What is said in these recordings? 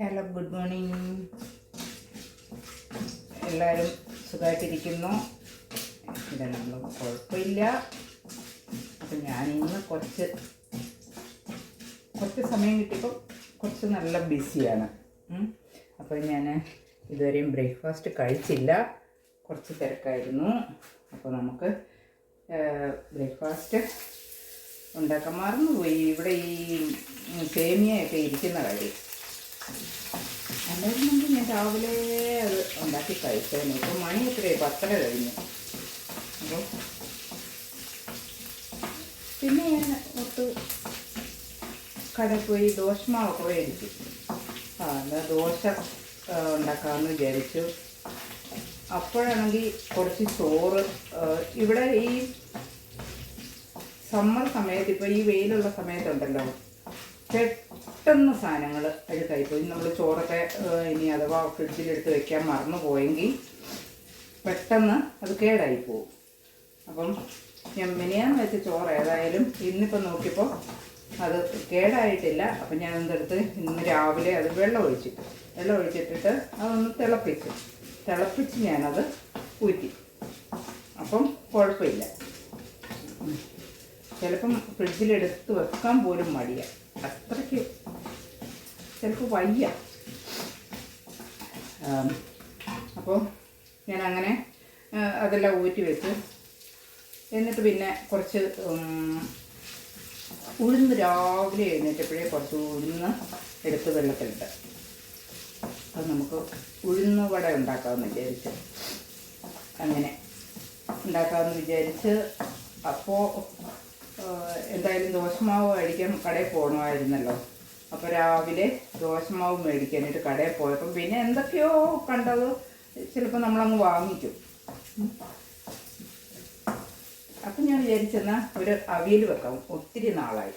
Hello good morning. എല്ലാവരും സുഖമായിട്ടിരിക്കുന്നു. ഇവിടെ നമ്മൾ കുഴപ്പമില്ല. അപ്പം ഞാനിന്ന് കുറച്ച് കുറച്ച് സമയം കിട്ടിയപ്പോൾ കുറച്ച് നല്ല ബിസിയാണ്. അപ്പോൾ ഞാൻ ഇതുവരെയും ബ്രേക്ക്ഫാസ്റ്റ് കഴിച്ചില്ല. കുറച്ച് തിരക്കായിരുന്നു. അപ്പോൾ നമുക്ക് ബ്രേക്ക്ഫാസ്റ്റ് ഉണ്ടാക്കാൻ മറന്നുപോയി. ഇവിടെ ഈ സേമിയയൊക്കെ ഇരിക്കുന്ന കാര്യം അല്ലായിരുന്നെങ്കിൽ ഞാൻ രാവിലെ അത് ഉണ്ടാക്കി കഴിച്ചേനെ. ഇപ്പം മണി എത്രയായി? പത്തര കഴിഞ്ഞു. അപ്പോൾ പിന്നെ ഞാൻ ഒത്ത് കടയിൽ പോയി ദോശമാവൊക്കെ മേടിച്ചു ആ എന്നാൽ ദോശ ഉണ്ടാക്കാമെന്ന് വിചാരിച്ചു. അപ്പോഴാണെങ്കിൽ കുറച്ച് ചോറ് ഇവിടെ ഈ സമ്മർ സമയത്ത് ഇപ്പോൾ ഈ വെയിലുള്ള സമയത്തുണ്ടല്ലോ പെട്ടെന്ന് സാധനങ്ങൾ അഴുക്കായിപ്പോയി നമ്മൾ ചോറൊക്കെ ഇനി അഥവാ ഫ്രിഡ്ജിലെടുത്ത് വെക്കാൻ മറന്നു പോയെങ്കിൽ പെട്ടെന്ന് അത് കേടായി പോകും അപ്പം ഞാൻ മിനിയാന്ന് വെച്ച ചോറ് ഏതായാലും ഇന്നിപ്പോൾ നോക്കിയപ്പോൾ അത് കേടായിട്ടില്ല. അപ്പം ഞാൻ എന്തെടുത്ത് ഇന്ന് രാവിലെ അത് വെള്ളം ഒഴിച്ചിട്ട് വെള്ളം ഒഴിച്ചിട്ടിട്ട് അതൊന്ന് തിളപ്പിച്ചു. തിളപ്പിച്ച് ഞാനത് ഊറ്റി. അപ്പം കുഴപ്പമില്ല. ചിലപ്പം ഫ്രിഡ്ജിലെടുത്ത് വെക്കാൻ പോലും മടിയാണ് അത്രയ്ക്ക് ചിലപ്പോൾ വയ്യ. അപ്പോൾ ഞാൻ അങ്ങനെ അതെല്ലാം ഊറ്റി വെച്ച്. എന്നിട്ട് പിന്നെ കുറച്ച് ഉഴുന്ന് രാവിലെ എഴുന്നേറ്റപ്പോഴേ കുറച്ച് ഉഴുന്ന് എടുത്ത് വെള്ളത്തിലിട്ട്. അത് നമുക്ക് ഉഴുന്ന് വട ഉണ്ടാക്കാമെന്ന് വിചാരിച്ച്. അങ്ങനെ ഉണ്ടാക്കാമെന്ന് വിചാരിച്ച് അപ്പോൾ എന്തായാലും ദോശമാവ് മേടിക്കാൻ കടയിൽ പോകണമായിരുന്നല്ലോ അപ്പോൾ രാവിലെ ദോശമാവ് മേടിക്കാനായിട്ട് കടയിൽ പോയപ്പോൾ പിന്നെ എന്തൊക്കെയോ കണ്ടത്. ചിലപ്പോൾ നമ്മളങ്ങ് വാങ്ങിക്കും. അപ്പം ഞാൻ വിചാരിച്ചെന്നാൽ ഒരു അവിയൽ വെക്കാം. ഒത്തിരി നാളായി.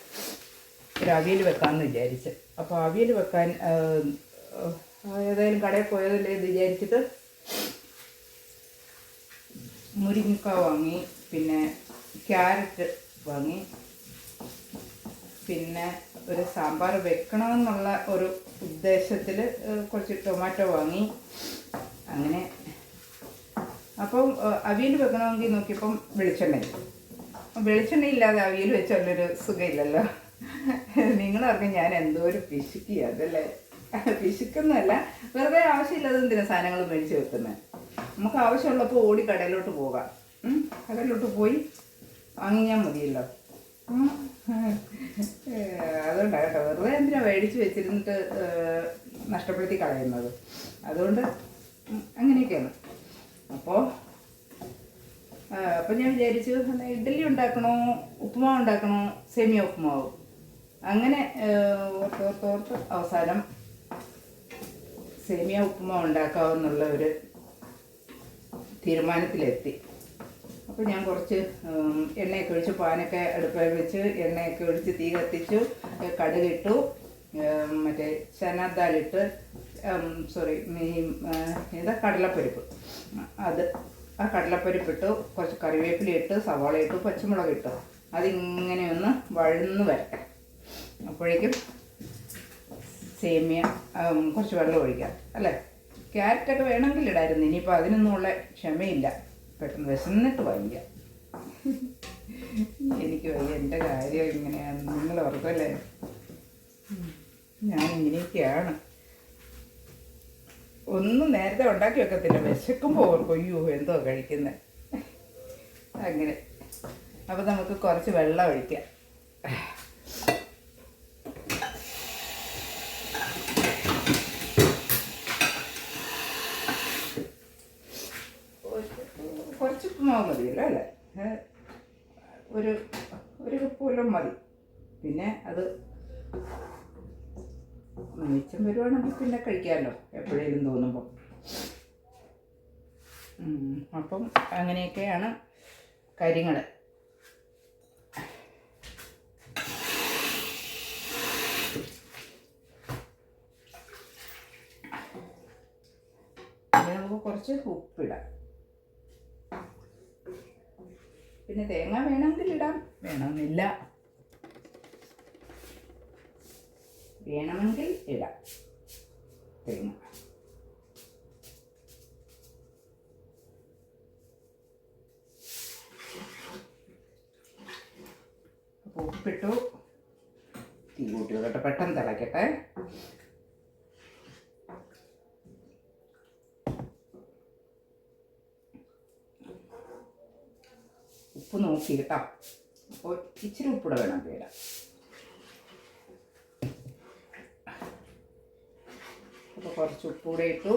ഒരു അവിയൽ വെക്കാമെന്ന് വിചാരിച്ച്. അപ്പോൾ അവിയൽ വെക്കാൻ ഏതായാലും കടയിൽ പോയതല്ലേ എന്ന് വിചാരിച്ചിട്ട് മുരിങ്ങക്ക വാങ്ങി പിന്നെ ക്യാരറ്റ് വാങ്ങി പിന്നെ ഒരു സാമ്പാർ വെക്കണമെന്നുള്ള ഒരു ഉദ്ദേശത്തിൽ കുറച്ച് ടൊമാറ്റോ വാങ്ങി. അങ്ങനെ. അപ്പം അവിയൽ വെക്കണമെങ്കിൽ നോക്കിയപ്പം വെളിച്ചെണ്ണ വെളിച്ചെണ്ണ ഇല്ലാതെ അവിയൽ വെച്ചാലൊരു സുഖമില്ലല്ലോ. നിങ്ങളറിഞ്ഞ ഞാൻ എന്തോ ഒരു പിശുക്കി അതല്ലേ? പിശുക്കൊന്നുമല്ല വെറുതെ ആവശ്യമില്ലാതെ എന്തിനാ സാധനങ്ങൾ മേടിച്ച് വെക്കുന്നത് നമുക്ക് ആവശ്യമുള്ളപ്പോൾ ഓടി കടയിലോട്ട് പോകാം? കടയിലോട്ട് പോയി വാങ്ങിയാൽ മതിയല്ലോ. ഏഹ് അതുകൊണ്ടാണ് കേട്ടോ വെറുതെ എന്തിനാ മേടിച്ച് വെച്ചിരുന്നിട്ട് നഷ്ടപ്പെടുത്തി കളയുന്നത്? അതുകൊണ്ട് അങ്ങനെയൊക്കെയാണ്. അപ്പോൾ അപ്പം ഞാൻ വിചാരിച്ചു ഇഡ്ഡലി ഉണ്ടാക്കണോ ഉപ്പുമാവ് ഉണ്ടാക്കണോ സെമിയ ഉപ്പുമാവ്? അങ്ങനെ ഓർത്തോർത്തോർത്ത് ഓർത്ത് ഓർത്ത് ഓർത്ത് അവസാനം സേമിയ ഉപ്പുമാവ് ഉണ്ടാക്കാമെന്നുള്ള ഒരു തീരുമാനത്തിലെത്തി. അപ്പോൾ ഞാൻ കുറച്ച് എണ്ണയൊക്കെ ഒഴിച്ച് പാനൊക്കെ അടുപ്പിൽ വെച്ച് എണ്ണയൊക്കെ ഒഴിച്ച് തീ കത്തിച്ചു കടുകിട്ടു മറ്റേ ചനാദാലിട്ട് സോറി ഈ എന്താ കടലപ്പരിപ്പ്. അത് ആ കടലപ്പരിപ്പ് ഇട്ട് കുറച്ച് കറിവേപ്പില ഇട്ട് സവാള ഇട്ടു പച്ചമുളക് ഇട്ടു. അതിങ്ങനെ ഒന്ന് വഴന്ന് വരട്ടെ. അപ്പോഴേക്കും സേമിയ കുറച്ച് വെള്ളം ഒഴിക്കാം അല്ലേ? ക്യാരറ്റൊക്കെ വേണമെങ്കിൽ ഇടായിരുന്നു ഇനിയിപ്പോൾ അതിനൊന്നുമുള്ള ക്ഷമയില്ല. പെട്ടെന്ന് വിശന്നിട്ട് വയ്യ. എനിക്ക് വയ്യ. എന്റെ കാര്യം ഇങ്ങനെയാണ്. നിങ്ങൾ ഓർക്കല്ലേ. ഞാൻ ഇങ്ങനെയൊക്കെയാണ്. ഒന്നും നേരത്തെ ഉണ്ടാക്കി വെക്കത്തില്ല. വിശക്കുമ്പോൾ ഓർക്കും അയ്യോ എന്തോ കഴിക്കുന്നത് അങ്ങനെ. അപ്പോൾ നമുക്ക് കുറച്ച് വെള്ളം ഒഴിക്കാം ഒരു- ഉപ്പുമാവ് മതിയല്ലോ അല്ലേ ഒരു ഒരു കപ്പ് വല്ലതും മതി. പിന്നെ അത് മിച്ചം വരുവാണെങ്കിൽ പിന്നെ കഴിക്കാമല്ലോ എപ്പോഴേലും തോന്നുമ്പോൾ അപ്പം അങ്ങനെയൊക്കെയാണ് കാര്യങ്ങൾ കുറച്ച് ഉപ്പിടാം. പിന്നെ തേങ്ങ വേണമെങ്കിൽ ഇടാം വേണമെന്നില്ല. വേണമെങ്കിൽ ഇടാം. തേങ്ങ അപ്പോൾ ഉപ്പിട്ടു തീ കൂട്ടി കേട്ടോ പെട്ടെന്ന് തിളയ്ക്കട്ടെ നോക്കി കേട്ടോ അപ്പോൾ ഇച്ചിരി ഉപ്പിട വേണം പേട അപ്പോൾ കുറച്ച് ഉപ്പൂടെ ഇട്ടു.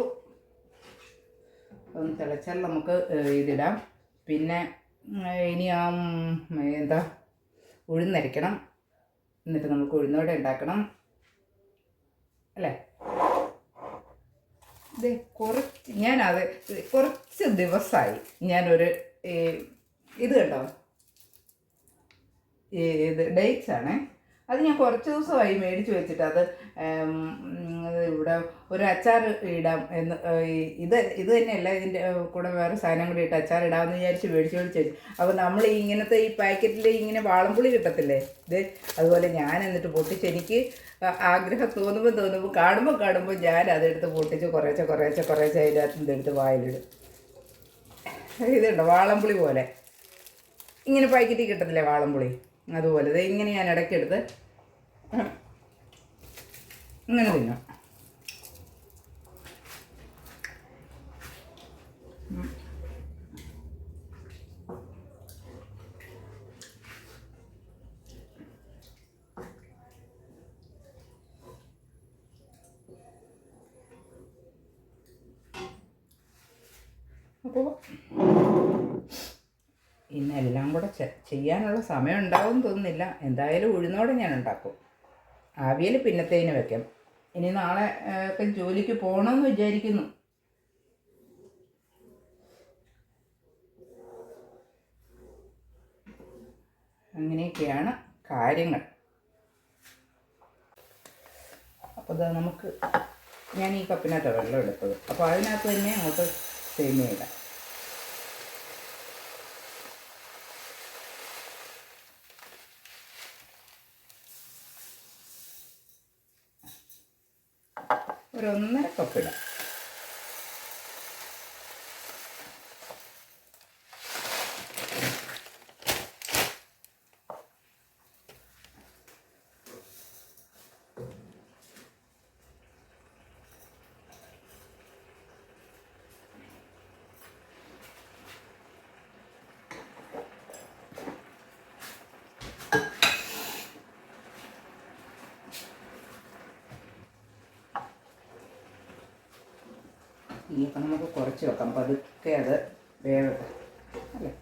ഒന്ന് തിളച്ചാൽ നമുക്ക് ഇതിടാം. പിന്നെ ഇനി ആ എന്താ ഉഴുന്നരയ്ക്കണം. എന്നിട്ട് നമുക്ക് ഉഴുന്നോടെ ഉണ്ടാക്കണം. അല്ലേ? ഇത് കുറച്ച് ഞാനത് കുറച്ച് ദിവസമായി ഞാനൊരു ഇത് കണ്ടോ? ഇത് ഡേറ്റ്സ് ആണേ. അത് ഞാൻ കുറച്ച് ദിവസമായി മേടിച്ച് വെച്ചിട്ട് അത് ഇവിടെ ഒരു അച്ചാർ ഇടാം എന്ന് ഇത് ഇത് തന്നെയല്ല ഇതിന്റെ കൂടെ വേറെ സാധനം കൂടി ഇട്ട് അച്ചാർ ഇടാമെന്ന് വിചാരിച്ച് മേടിച്ച് മേടിച്ച് വെച്ചു. അപ്പോൾ നമ്മൾ ഇങ്ങനത്തെ ഈ പാക്കറ്റിൽ ഇങ്ങനെ വാളംപുളി കിട്ടത്തില്ലേ? ഇത് അതുപോലെ ഞാൻ എന്നിട്ട് പൊട്ടിച്ച് എനിക്ക് ആഗ്രഹം തോന്നുമ്പോൾ തോന്നുമ്പോൾ കാണുമ്പോൾ കാണുമ്പോൾ ഞാൻ അതെടുത്ത് പൊട്ടിച്ച് കുറേശ്ശെ കുറേശ്ശെ കുറേശ്ശെ അതിനകത്ത് എടുത്ത് വായിലിടും. ഇതുണ്ട്? വാളംപുളി പോലെ. ഇങ്ങനെ പാക്കറ്റിൽ കിട്ടത്തില്ലേ വാളംപുളി? അതുപോലെ. ഇങ്ങനെ ഞാൻ ഇടയ്ക്കെടുത്ത് ഇങ്ങനെ തിന്നും ഉം. അപ്പോൾ ഇന്ന് എല്ലാം കൂടെ ചെ- ചെയ്യാനുള്ള സമയം ഉണ്ടാവും തോന്നുന്നില്ല. എന്തായാലും ഉഴുന്നോടെ ഞാൻ ഉണ്ടാക്കും. ആവിയിൽ പിന്നത്തേന് വെക്കാം. ഇനി നാളെ ഒക്കെ ജോലിക്ക് പോകണമെന്ന് വിചാരിക്കുന്നു. അങ്ങനെയൊക്കെയാണ് കാര്യങ്ങൾ. അപ്പോൾ നമുക്ക് ഞാൻ ഈ കപ്പിനകത്ത് വെള്ളം എടുത്തത്. അപ്പോൾ അതിനകത്ത് തന്നെ അങ്ങോട്ട് സേമിയ ഇടാം. ഒരു ഒന്നര കപ്പ് ഇടാം. ഇനിയിപ്പോൾ നമുക്ക് കുറച്ച് വെക്കാം. പതുക്കെ അത് വേവട്ടെ അല്ലേ?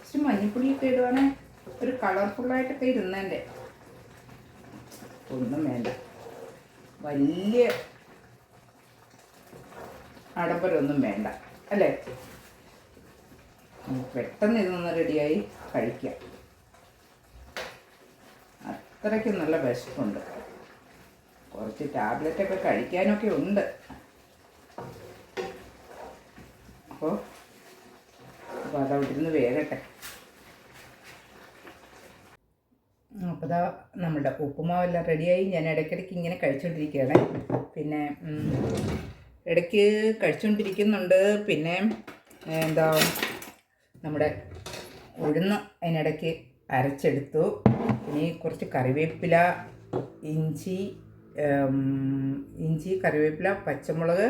ഇച്ചിരി മഞ്ഞപ്പൊടിയൊക്കെ ഇടുവാണെ. ഒരു കളർഫുള്ളായിട്ടൊക്കെ ഇരുന്നതിന്റെ ഒന്നും വേണ്ട. വലിയ ആഡംബരമൊന്നും വേണ്ട. അല്ലേ? പെട്ടെന്ന് ഇതൊന്ന് റെഡിയായി കഴിക്കാം. അത്രയ്ക്ക് നല്ല വിശപ്പുണ്ട്. കുറച്ച് ടാബ്ലറ്റ് ഒക്കെ കഴിക്കാനൊക്കെ ഉണ്ട്. അപ്പോൾ അപ്പോൾ അതവിടെ വേഗട്ടെ. അപ്പോൾ ഇതാ നമ്മുടെ ഉപ്പുമാവെല്ലാം റെഡിയായി. ഞാൻ ഇടയ്ക്കിടയ്ക്ക് ഇങ്ങനെ കഴിച്ചുകൊണ്ടിരിക്കുകയാണ് പിന്നെ ഇടയ്ക്ക് കഴിച്ചുകൊണ്ടിരിക്കുന്നുണ്ട് പിന്നെ എന്താ നമ്മുടെ ഉഴുന്ന് അതിനിടയ്ക്ക് അരച്ചെടുത്തു. ഇനി കുറച്ച് കറിവേപ്പില ഇഞ്ചി ഇഞ്ചി കറിവേപ്പില പച്ചമുളക്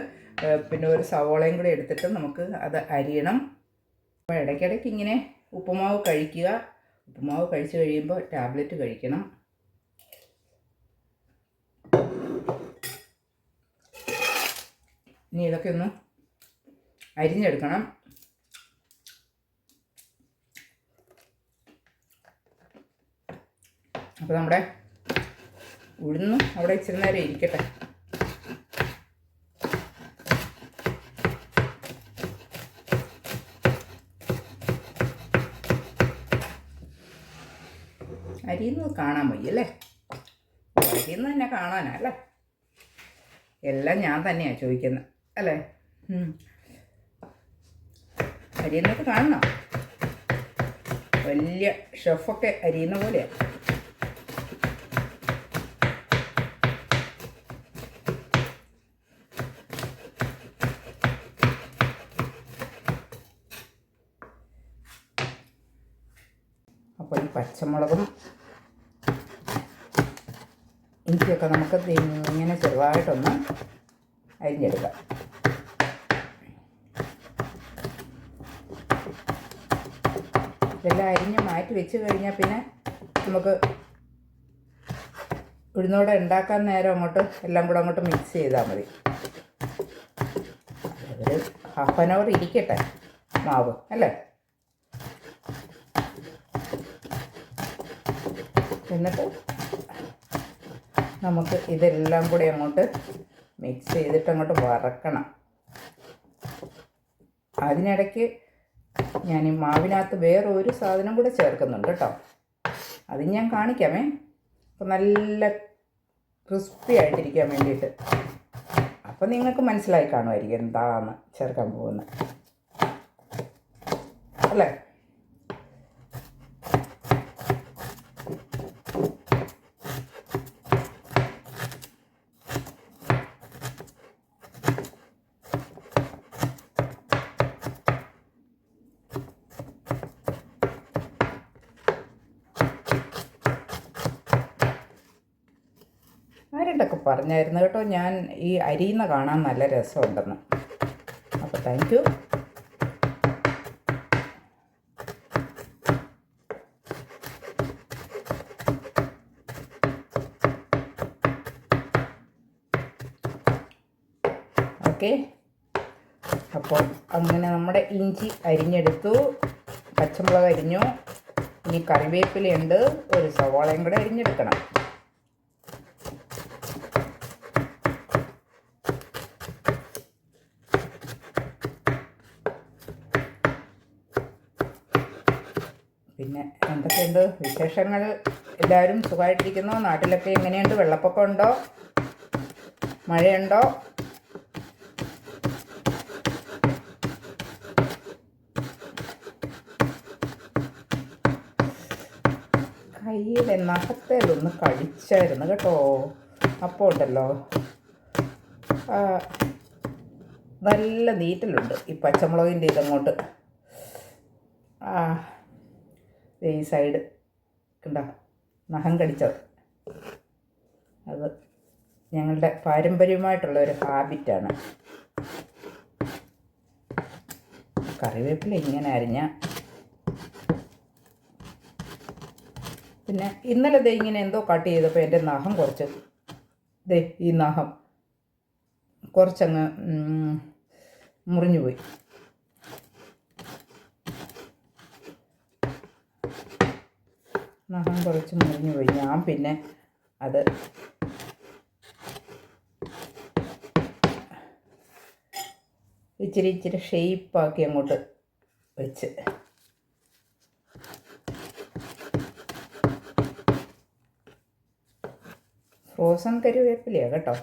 പിന്നെ ഒരു സവോളയും കൂടി എടുത്തിട്ട് നമുക്ക് അത് അരിയണം. അപ്പോൾ ഇടയ്ക്കിടയ്ക്ക് ഇങ്ങനെ ഉപ്പുമാവ് കഴിക്കുക. ഉപ്പുമാവ് കഴിച്ചു കഴിയുമ്പോൾ ടാബ്ലറ്റ് കഴിക്കണം. ഇനി ഇതൊക്കെ ഒന്ന് അരിഞ്ഞെടുക്കണം. അപ്പോൾ നമ്മുടെ ഉഴുന്ന് അവിടെ ഇച്ചിരി നേരം ഇരിക്കട്ടെ. അരിയുന്നത് കാണാൻ വയ്യല്ലേ അരിയുന്നത് തന്നെ കാണാനാ അല്ലേ? എല്ലാം ഞാൻ തന്നെയാണ് ചോദിക്കുന്നത് അല്ലേ. അരിയുന്നത് കാണണം വലിയ ഷെഫൊക്കെ അരിയുന്ന പോലെയാണ് പച്ചമുളകും ഇഞ്ചിയൊക്കെ നമുക്ക് ഇങ്ങനെ ചെറുതായിട്ടൊന്ന് അരിഞ്ഞെടുക്കാം. ഇതെല്ലാം അരിഞ്ഞ് മാറ്റി വെച്ച് കഴിഞ്ഞാൽ പിന്നെ നമുക്ക് ഉഴുന്നോടെ ഉണ്ടാക്കാൻ നേരം അങ്ങോട്ട് എല്ലാം കൂടെ അങ്ങോട്ട് മിക്സ് ചെയ്താൽ മതി. ഒരു ഹാഫ് ആൻ അവർ ഇരിക്കട്ടെ മാവ് അല്ലേ? എന്നിട്ട് നമുക്ക് ഇതെല്ലാം കൂടി അങ്ങോട്ട് മിക്സ് ചെയ്തിട്ട് അങ്ങോട്ട് വറക്കണം. അതിനിടയ്ക്ക് ഞാൻ ഈ മാവിനകത്ത് വേറെ ഒരു സാധനം കൂടെ ചേർക്കുന്നുണ്ട് കേട്ടോ. അത് ഞാൻ കാണിക്കാമേ. അപ്പം നല്ല ക്രിസ്പി ആയിട്ടിരിക്കാൻ വേണ്ടിയിട്ട്. അപ്പം നിങ്ങൾക്ക് മനസ്സിലായി കാണുമായിരിക്കും എന്താണെന്ന് ചേർക്കാൻ പോകുന്നത്. അല്ലേ? ആരുണ്ടൊക്കെ പറഞ്ഞായിരുന്നു കേട്ടോ. ഞാൻ ഈ അരിയുന്ന കാണാൻ നല്ല രസമുണ്ടെന്ന്. അപ്പോൾ താങ്ക് യു ഓക്കെ അപ്പോൾ അങ്ങനെ നമ്മുടെ ഇഞ്ചി അരിഞ്ഞെടുത്തു. പച്ചമുളക് അരിഞ്ഞു. ഇനി കറിവേപ്പിലയുണ്ട്. ഒരു സവാളയും കൂടെ അരിഞ്ഞെടുക്കണം. പിന്നെ എന്തൊക്കെയുണ്ട് വിശേഷങ്ങൾ? എല്ലാവരും സുഖമായിട്ടിരിക്കുന്നു? നാട്ടിലൊക്കെ എങ്ങനെയുണ്ട്? വെള്ളപ്പൊക്കം ഉണ്ടോ? മഴയുണ്ടോ? കയ്യിലെ നഖത്തേലൊന്ന് കടിച്ചായിരുന്നു കേട്ടോ. അപ്പോൾ ഉണ്ടല്ലോ. നല്ല നീറ്റലുണ്ട് ഈ പച്ചമുളകിന്റെ ഇതങ്ങോട്ട്. ആ ഈ സൈഡ് കണ്ടോ നഖം കടിച്ചത് അത് ഞങ്ങളുടെ പാരമ്പര്യമായിട്ടുള്ള ഒരു ഹാബിറ്റാണ് കറിവേപ്പില ഇങ്ങനെ അരിഞ്ഞ. പിന്നെ ഇന്നലെ ദേ ഇങ്ങനെ എന്തോ കട്ട് ചെയ്തപ്പോൾ എന്റെ നഖം കുറച്ച്. ദേ ഈ നഖം കുറച്ചങ്ങ് മുറിഞ്ഞു പോയി. നഖം കുറച്ച് മുറിഞ്ഞു പോയി. ഞാൻ പിന്നെ അത് ഇച്ചിരി ഇച്ചിരി ഷെയ്പ്പാക്കി അങ്ങോട്ട് വെച്ച്. ഫ്രോസൺ കരുവേപ്പിലയാണ് കേട്ടോ.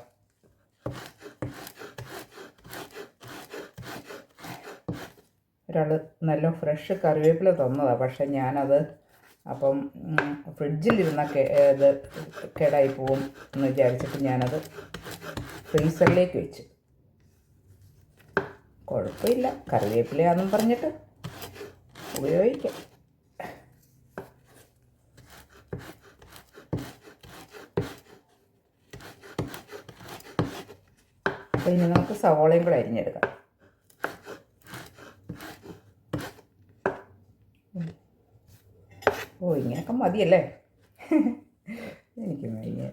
ഒരാൾ നല്ല ഫ്രഷ് കറിവേപ്പില തന്നതാണ് പക്ഷെ ഞാനത് അപ്പം ഫ്രിഡ്ജിലിരുന്ന ഇത് കേടായി പോകും എന്ന് വിചാരിച്ചിട്ട് ഞാനത് ഫ്രീസറിലേക്ക് വെച്ചു. കുഴപ്പമില്ല. കറിവേപ്പിലയാണെന്നും പറഞ്ഞിട്ട് ഉപയോഗിക്കാം. അപ്പോൾ ഇനി നമുക്ക് സവോളയും കൂടെ അരിഞ്ഞെടുക്കാം. ഓ ഇങ്ങനെയൊക്കെ മതിയല്ലേ? എനിക്ക് വയ്യ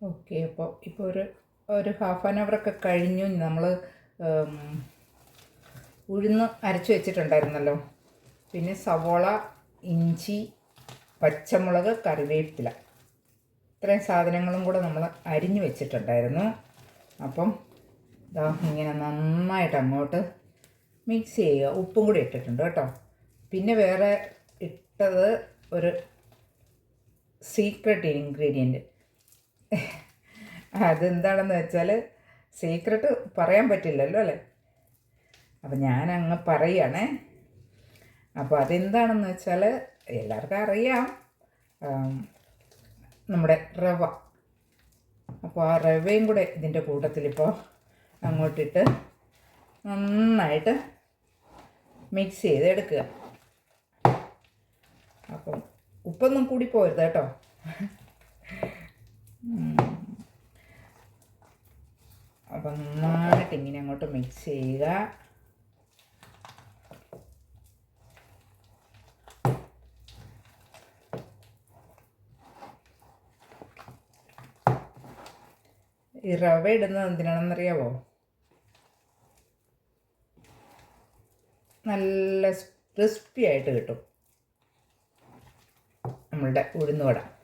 ഓക്കെ അപ്പോൾ ഇപ്പോൾ ഒരു ഒരു ഹാഫ് ആൻ അവറൊക്കെ കഴിഞ്ഞു. നമ്മൾ ഉഴുന്ന് അരച്ച് വെച്ചിട്ടുണ്ടായിരുന്നല്ലോ. പിന്നെ സവോള ഇഞ്ചി പച്ചമുളക് കറിവേപ്പില. ഇത്രയും സാധനങ്ങളും കൂടെ നമ്മൾ അരിഞ്ഞു വെച്ചിട്ടുണ്ടായിരുന്നു. അപ്പം ഇതാ ഇങ്ങനെ നന്നായിട്ട് അങ്ങോട്ട് മിക്സ് ചെയ്യുക. ഉപ്പും കൂടി ഇട്ടിട്ടുണ്ട് കേട്ടോ. പിന്നെ വേറെ ഇട്ടത് ഒരു സീക്രട്ട് ഇൻഗ്രീഡിയന്റ് അതെന്താണെന്ന് വെച്ചാൽ സീക്രട്ട് പറയാൻ പറ്റില്ലല്ലോ അല്ലേ? അപ്പം ഞാൻ അങ്ങ് പറയുകയാണേ അപ്പോൾ അതെന്താണെന്ന് വെച്ചാൽ എല്ലാവർക്കും അറിയാം. നമ്മുടെ റവ. അപ്പോൾ ആ റവയും കൂടെ ഇതിന്റെ കൂട്ടത്തിലിപ്പോൾ അങ്ങോട്ടിട്ട് നന്നായിട്ട് മിക്സ് ചെയ്ത് എടുക്കുക അപ്പം ഉപ്പൊന്നും കൂടി പോരുത് കേട്ടോ. അപ്പം നന്നായിട്ട് ഇങ്ങനെ അങ്ങോട്ട് മിക്സ് ചെയ്യുക. ഈ റവ ഇടുന്നത് എന്തിനാണെന്നറിയാവോ? നല്ല ക്രിസ്പി ആയിട്ട് കിട്ടും. നമ്മളുടെ ഉഴുന്നുവട.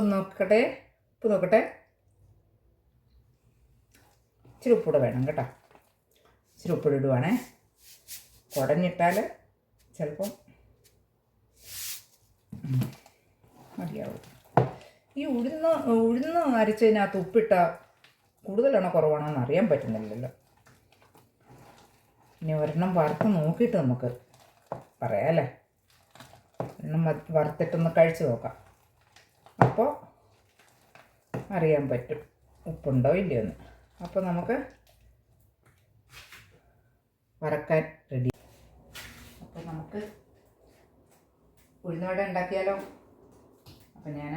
ഉപ്പ് നോക്കട്ടെ ഉപ്പ് നോക്കട്ടെ. ഇച്ചിരി ഉപ്പൂടെ വേണം കേട്ടോ. ഇച്ചിരി ഉപ്പിടെ ഇടുവാണേ. കുടഞ്ഞിട്ടാൽ ചിലപ്പം മതിയാവും. ഈ ഉഴുന്ന് ഉഴുന്ന് അരച്ചതിനകത്ത് ഉപ്പിട്ട കൂടുതലാണോ കുറവാണോ എന്ന് അറിയാൻ പറ്റുന്നില്ലല്ലോ. ഇനി ഒരെണ്ണം വറുത്ത് നോക്കിയിട്ട് നമുക്ക് പറയാം അല്ലേ? ഒരെണ്ണം വ- വറുത്തിട്ടൊന്ന് കഴിച്ച് നോക്കാം. അപ്പോൾ അറിയാൻ പറ്റും ഉപ്പുണ്ടോ ഇല്ലയോ എന്ന് അപ്പോൾ നമുക്ക് വറക്കാൻ റെഡി അപ്പോൾ നമുക്ക് ഉഴുന്നുവട ഉണ്ടാക്കിയാലോ? അപ്പം ഞാൻ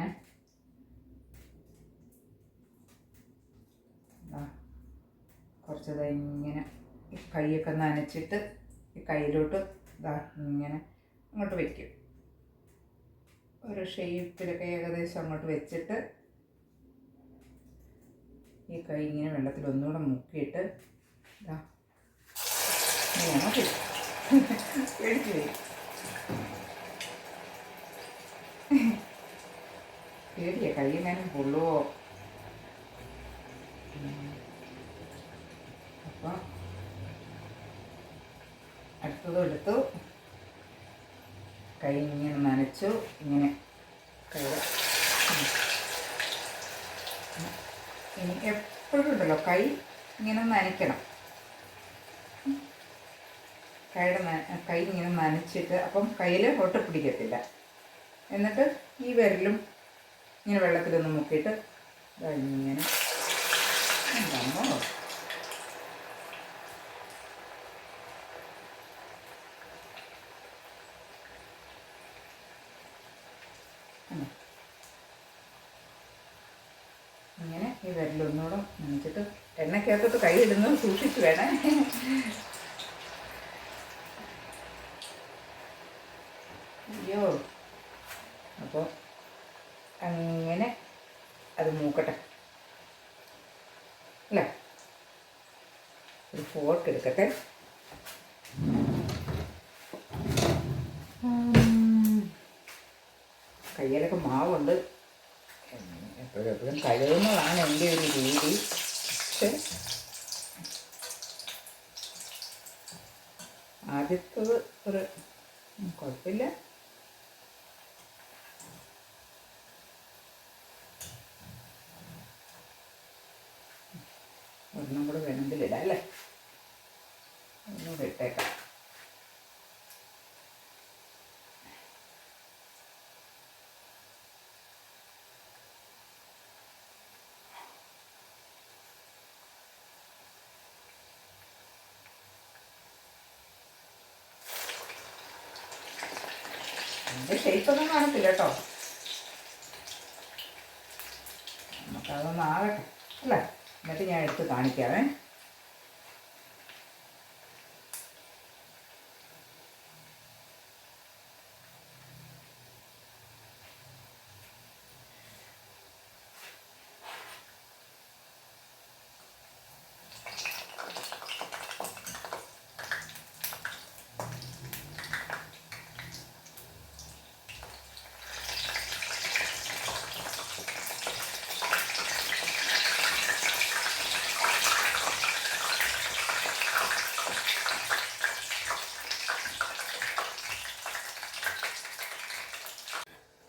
കുറച്ച് ദാ ഇങ്ങനെ കൈയൊക്കെ നനച്ചിട്ട് ഈ കയ്യിലോട്ട് ഇതാ ഇങ്ങനെ അങ്ങോട്ട് വയ്ക്കും ഒരു ഷേപ്പിലൊക്കെ ഏകദേശം അങ്ങോട്ട് വെച്ചിട്ട് ഈ കൈ ഇങ്ങനെ വെള്ളത്തിൽ ഒന്നുകൂടെ മുക്കിയിട്ട് ഇതാ പേടിയ കൈയെങ്ങാനും പൊള്ളുവോ? അപ്പൊ അടുത്തതും എടുത്തു. കൈ ഇങ്ങനെ നനച്ചു ഇങ്ങനെ കൈ ഇനി എപ്പോഴും ഉണ്ടല്ലോ കൈ ഇങ്ങനെ നനയ്ക്കണം. കൈയുടെ കൈ ഇങ്ങനെ നനച്ചിട്ട് അപ്പം കയ്യിൽ ഒട്ട് പിടിക്കത്തില്ല. എന്നിട്ട് ഈ വിരലും ഇങ്ങനെ വെള്ളത്തിലൊന്ന് മുക്കിയിട്ട് ഇങ്ങനെ. എന്താണോ കണ്ടോ? ഒന്നുകൂടെ നനച്ചിട്ട് എണ്ണക്കകത്തോട്ട് കൈ ഇടുന്നത് സൂക്ഷിച്ചു വേണേ. അയ്യോ. അപ്പോൾ അങ്ങനെ അത് മൂക്കട്ടെ. അല്ലേ? ഒരു ഫോർക്ക് എടുക്കട്ടെ ഉം. കയ്യിലൊക്കെ മാവുണ്ട് എപ്പോഴും എപ്പോഴും കഴുകുന്നതാണ് എന്റെ ഒരു രീതി പക്ഷെ ആദ്യത്തത് ഒരു കുഴപ്പമില്ല ഒരെണ്ണം കൂടെ വേണമെങ്കിൽ ഇടാം അല്ലേ ഒന്നുകൂടെ ഇട്ടേക്കാം എന്റെ ഷേപ്പൊന്നും കാണത്തില്ല കേട്ടോ നമുക്കതൊന്ന് ആകട്ടെ അല്ലേ? എന്നിട്ട് ഞാൻ എടുത്ത് കാണിക്കാവേ.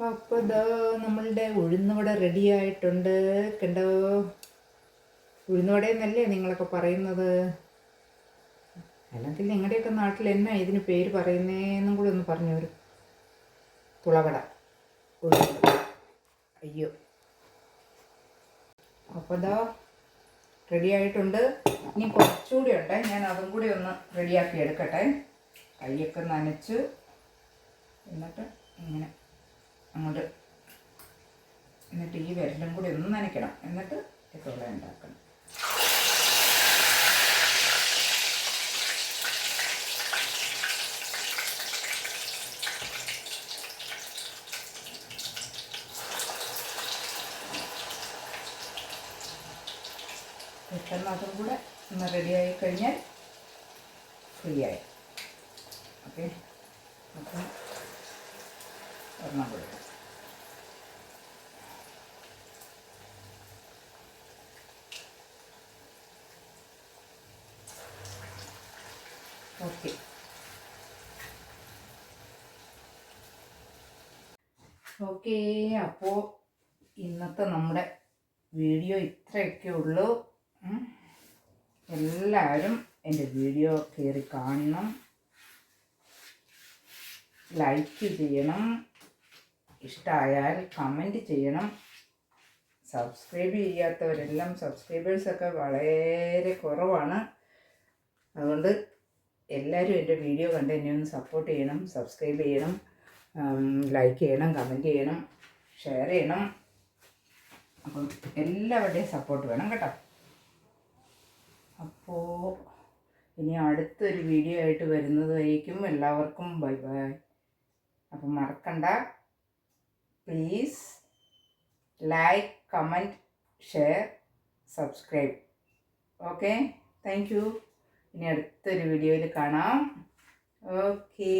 അപ്പോൾ ഇതാ നമ്മളുടെ ഉഴുന്നുവട റെഡി ആയിട്ടുണ്ട് കണ്ടോ? ഉഴുന്നുവട എന്നല്ലേ നിങ്ങളൊക്കെ പറയുന്നത്? അല്ലെങ്കിൽ നിങ്ങളുടെയൊക്കെ നാട്ടിൽ എന്നാ ഇതിന് പേര് പറയുന്നേന്നും കൂടെ ഒന്ന് പറഞ്ഞു വരും തുളവട അയ്യോ. അപ്പോൾ ഇതാ റെഡി ആയിട്ടുണ്ട് ഇനി കുറച്ചുകൂടി ഉണ്ട്. ഞാൻ അതും കൂടി ഒന്ന് റെഡിയാക്കി എടുക്കട്ടെ. കൈയൊക്കെ നനച്ച്. എന്നിട്ട് ഇങ്ങനെ. അങ്ങോട്ട് എന്നിട്ട് ഈ വിരലും കൂടി ഒന്ന് നനയ്ക്കണം. എന്നിട്ട് ഇതുള്ള ഉണ്ടാക്കണം. പെട്ടെന്ന് അതും കൂടെ ഒന്ന് റെഡിയായി കഴിഞ്ഞാൽ ഫ്രീ ആയി. ഓക്കെ അപ്പം ഒരെണ്ണം കൊടുക്കാം ഓക്കെ ഓക്കെ അപ്പോൾ ഇന്നത്തെ നമ്മുടെ വീഡിയോ ഇത്രയൊക്കെ ഉള്ളൂ. എല്ലാവരും എന്റെ വീഡിയോ കയറി കാണണം. ലൈക്ക് ചെയ്യണം. ഇഷ്ടമായാൽ കമന്റ് ചെയ്യണം. സബ്സ്ക്രൈബ് ചെയ്യാത്തവരെല്ലാം സബ്സ്ക്രൈബേഴ്സൊക്കെ വളരെ കുറവാണ്. അതുകൊണ്ട് എല്ലാവരും എന്റെ വീഡിയോ കണ്ട് എന്നെ ഒന്ന് സപ്പോർട്ട് ചെയ്യണം സബ്സ്ക്രൈബ് ചെയ്യണം. ലൈക്ക് ചെയ്യണം കമന്റ് ചെയ്യണം ഷെയർ ചെയ്യണം. അപ്പം എല്ലാവരുടെയും സപ്പോർട്ട് വേണം കേട്ടോ. അപ്പോൾ ഇനി അടുത്തൊരു വീഡിയോ ആയിട്ട് വരുന്നതായിരിക്കും. എല്ലാവർക്കും ബൈ ബൈ അപ്പം മറക്കണ്ട. Please like comment share subscribe okay thank you ഇനി അടുത്തൊരു വീഡിയോയിൽ കാണാം. ഓക്കേ